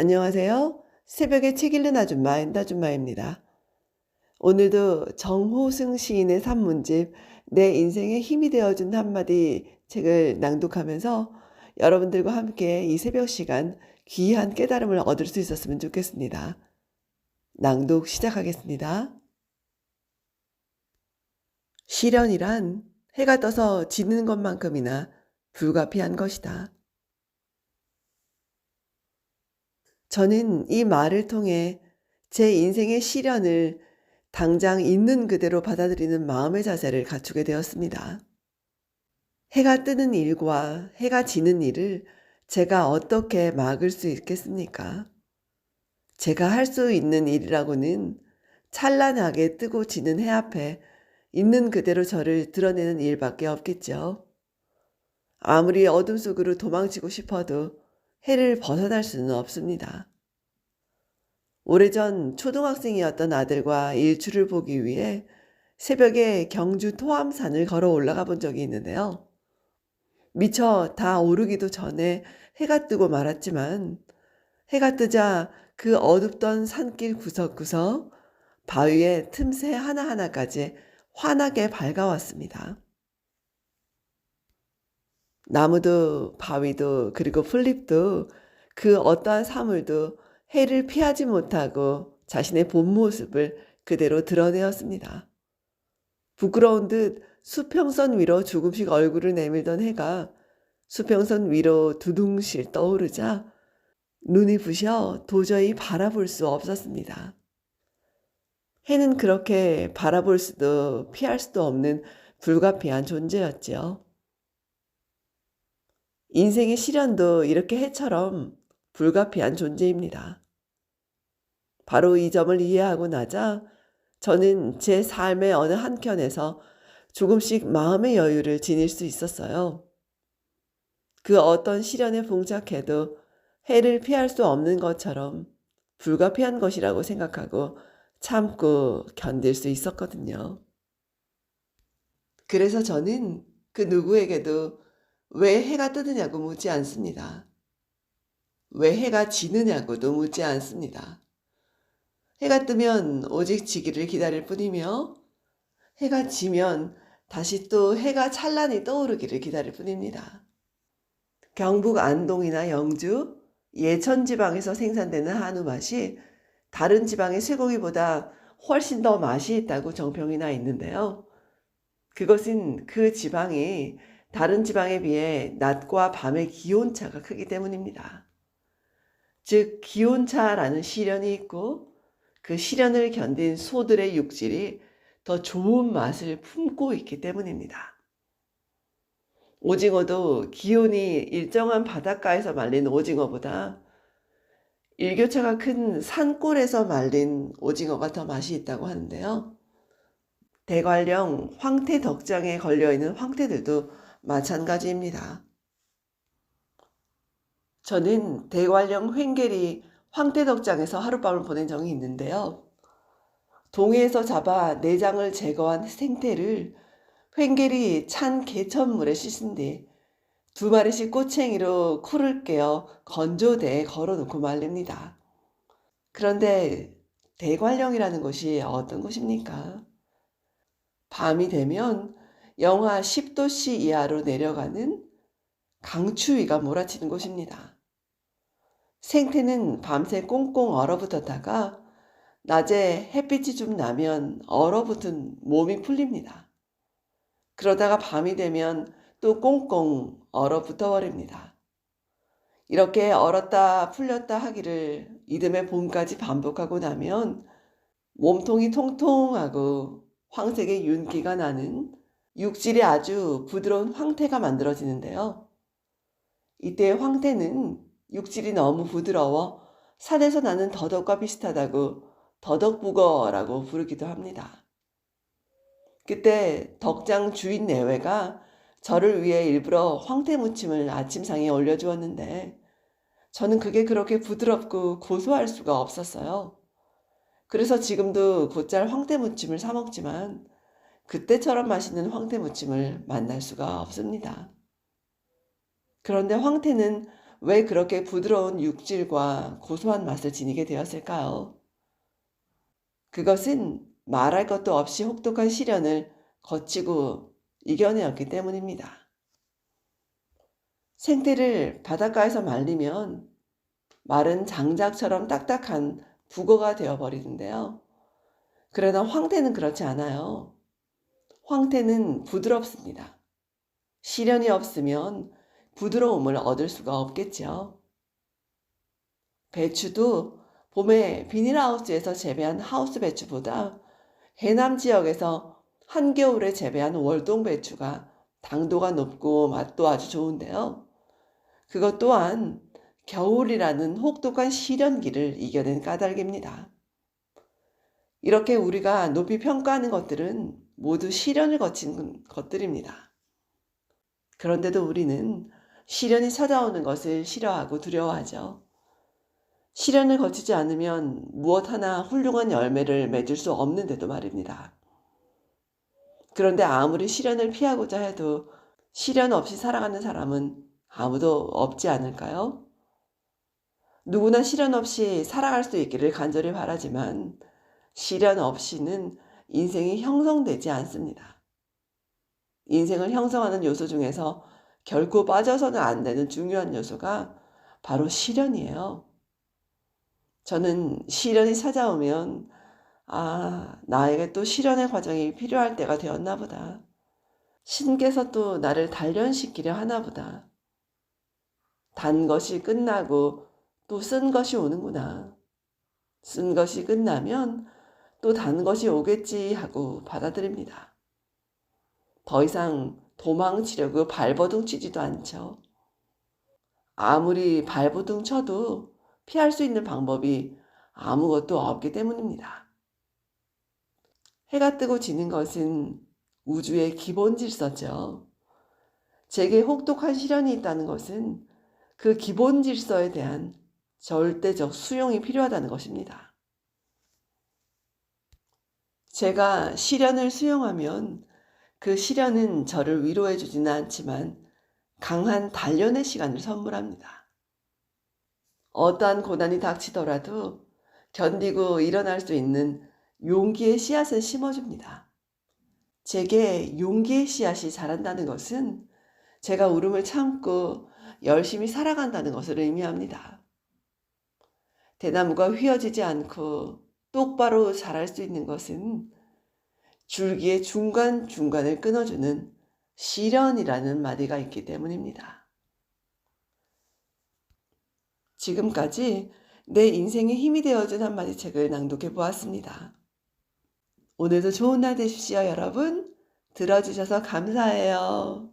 안녕하세요. 새벽에 책 읽는 아줌마, 엔다줌마입니다. 오늘도 정호승 시인의 산문집 내 인생에 힘이 되어준 한마디 책을 낭독하면서 여러분들과 함께 이 새벽 시간 귀한 깨달음을 얻을 수 있었으면 좋겠습니다. 낭독 시작하겠습니다. 시련이란 해가 떠서 지는 것만큼이나 불가피한 것이다. 저는 이 말을 통해 제 인생의 시련을 당장 있는 그대로 받아들이는 마음의 자세를 갖추게 되었습니다. 해가 뜨는 일과 해가 지는 일을 제가 어떻게 막을 수 있겠습니까? 제가 할 수 있는 일이라고는 찬란하게 뜨고 지는 해 앞에 있는 그대로 저를 드러내는 일밖에 없겠죠. 아무리 어둠 속으로 도망치고 싶어도 해를 벗어날 수는 없습니다. 오래전 초등학생이었던 아들과 일출을 보기 위해 새벽에 경주 토암산을 걸어 올라가 본 적이 있는데요. 미처 다 오르기도 전에 해가 뜨고 말았지만 해가 뜨자 그 어둡던 산길 구석구석 바위의 틈새 하나하나까지 환하게 밝아왔습니다. 나무도 바위도 그리고 풀잎도 그 어떠한 사물도 해를 피하지 못하고 자신의 본 모습을 그대로 드러내었습니다. 부끄러운 듯 수평선 위로 조금씩 얼굴을 내밀던 해가 수평선 위로 두둥실 떠오르자 눈이 부셔 도저히 바라볼 수 없었습니다. 해는 그렇게 바라볼 수도 피할 수도 없는 불가피한 존재였지요. 인생의 시련도 이렇게 해처럼 불가피한 존재입니다. 바로 이 점을 이해하고 나자 저는 제 삶의 어느 한켠에서 조금씩 마음의 여유를 지닐 수 있었어요. 그 어떤 시련에 봉착해도 해를 피할 수 없는 것처럼 불가피한 것이라고 생각하고 참고 견딜 수 있었거든요. 그래서 저는 그 누구에게도 왜 해가 뜨느냐고 묻지 않습니다. 왜 해가 지느냐고도 묻지 않습니다. 해가 뜨면 오직 지기를 기다릴 뿐이며 해가 지면 다시 또 해가 찬란히 떠오르기를 기다릴 뿐입니다. 경북 안동이나 영주, 예천 지방에서 생산되는 한우 맛이 다른 지방의 쇠고기보다 훨씬 더 맛이 있다고 정평이 나 있는데요. 그것은 그 지방이 다른 지방에 비해 낮과 밤의 기온차가 크기 때문입니다. 즉, 기온차라는 시련이 있고 그 시련을 견딘 소들의 육질이 더 좋은 맛을 품고 있기 때문입니다. 오징어도 기온이 일정한 바닷가에서 말린 오징어보다 일교차가 큰 산골에서 말린 오징어가 더 맛이 있다고 하는데요. 대관령 황태 덕장에 걸려있는 황태들도 마찬가지입니다. 저는 대관령 횡계리 황태덕장에서 하룻밤을 보낸 적이 있는데요. 동해에서 잡아 내장을 제거한 생태를 횡계리 찬 개천물에 씻은 뒤 두 마리씩 꼬챙이로 쿨을 깨어 건조대에 걸어놓고 말립니다. 그런데 대관령이라는 곳이 어떤 곳입니까? 밤이 되면 영하 10도씨 이하로 내려가는 강추위가 몰아치는 곳입니다. 생태는 밤새 꽁꽁 얼어붙었다가 낮에 햇빛이 좀 나면 얼어붙은 몸이 풀립니다. 그러다가 밤이 되면 또 꽁꽁 얼어붙어 버립니다. 이렇게 얼었다 풀렸다 하기를 이듬해 봄까지 반복하고 나면 몸통이 통통하고 황색의 윤기가 나는 육질이 아주 부드러운 황태가 만들어지는데요. 이때 황태는 육질이 너무 부드러워 산에서 나는 더덕과 비슷하다고 더덕북어라고 부르기도 합니다. 그때 덕장 주인 내외가 저를 위해 일부러 황태 무침을 아침상에 올려주었는데 저는 그게 그렇게 부드럽고 고소할 수가 없었어요. 그래서 지금도 곧잘 황태 무침을 사 먹지만 그때처럼 맛있는 황태 무침을 만날 수가 없습니다. 그런데 황태는 왜 그렇게 부드러운 육질과 고소한 맛을 지니게 되었을까요? 그것은 말할 것도 없이 혹독한 시련을 거치고 이겨내었기 때문입니다. 생태를 바닷가에서 말리면 말은 장작처럼 딱딱한 북어가 되어버리는데요. 그러나 황태는 그렇지 않아요. 황태는 부드럽습니다. 시련이 없으면 부드러움을 얻을 수가 없겠죠. 배추도 봄에 비닐하우스에서 재배한 하우스 배추보다 해남 지역에서 한겨울에 재배한 월동 배추가 당도가 높고 맛도 아주 좋은데요. 그것 또한 겨울이라는 혹독한 시련기를 이겨낸 까닭입니다. 이렇게 우리가 높이 평가하는 것들은 모두 시련을 거친 것들입니다. 그런데도 우리는 시련이 찾아오는 것을 싫어하고 두려워하죠. 시련을 거치지 않으면 무엇 하나 훌륭한 열매를 맺을 수 없는데도 말입니다. 그런데 아무리 시련을 피하고자 해도 시련 없이 살아가는 사람은 아무도 없지 않을까요? 누구나 시련 없이 살아갈 수 있기를 간절히 바라지만 시련 없이는 인생이 형성되지 않습니다. 인생을 형성하는 요소 중에서 결코 빠져서는 안 되는 중요한 요소가 바로 시련이에요. 저는 시련이 찾아오면 아, 나에게 또 시련의 과정이 필요할 때가 되었나 보다. 신께서 또 나를 단련시키려 하나 보다. 단 것이 끝나고 또 쓴 것이 오는구나. 쓴 것이 끝나면 또단 것이 오겠지 하고 받아들입니다. 더 이상 도망치려고 발버둥 치지도 않죠. 아무리 발버둥 쳐도 피할 수 있는 방법이 아무것도 없기 때문입니다. 해가 뜨고 지는 것은 우주의 기본 질서죠. 제게 혹독한 시련이 있다는 것은 그 기본 질서에 대한 절대적 수용이 필요하다는 것입니다. 제가 시련을 수용하면 그 시련은 저를 위로해 주지는 않지만 강한 단련의 시간을 선물합니다. 어떠한 고난이 닥치더라도 견디고 일어날 수 있는 용기의 씨앗을 심어줍니다. 제게 용기의 씨앗이 자란다는 것은 제가 울음을 참고 열심히 살아간다는 것을 의미합니다. 대나무가 휘어지지 않고 똑바로 자랄 수 있는 것은 줄기의 중간중간을 끊어주는 시련이라는 마디가 있기 때문입니다. 지금까지 내 인생의 힘이 되어준 한마디 책을 낭독해 보았습니다. 오늘도 좋은 날 되십시오, 여러분. 들어주셔서 감사해요.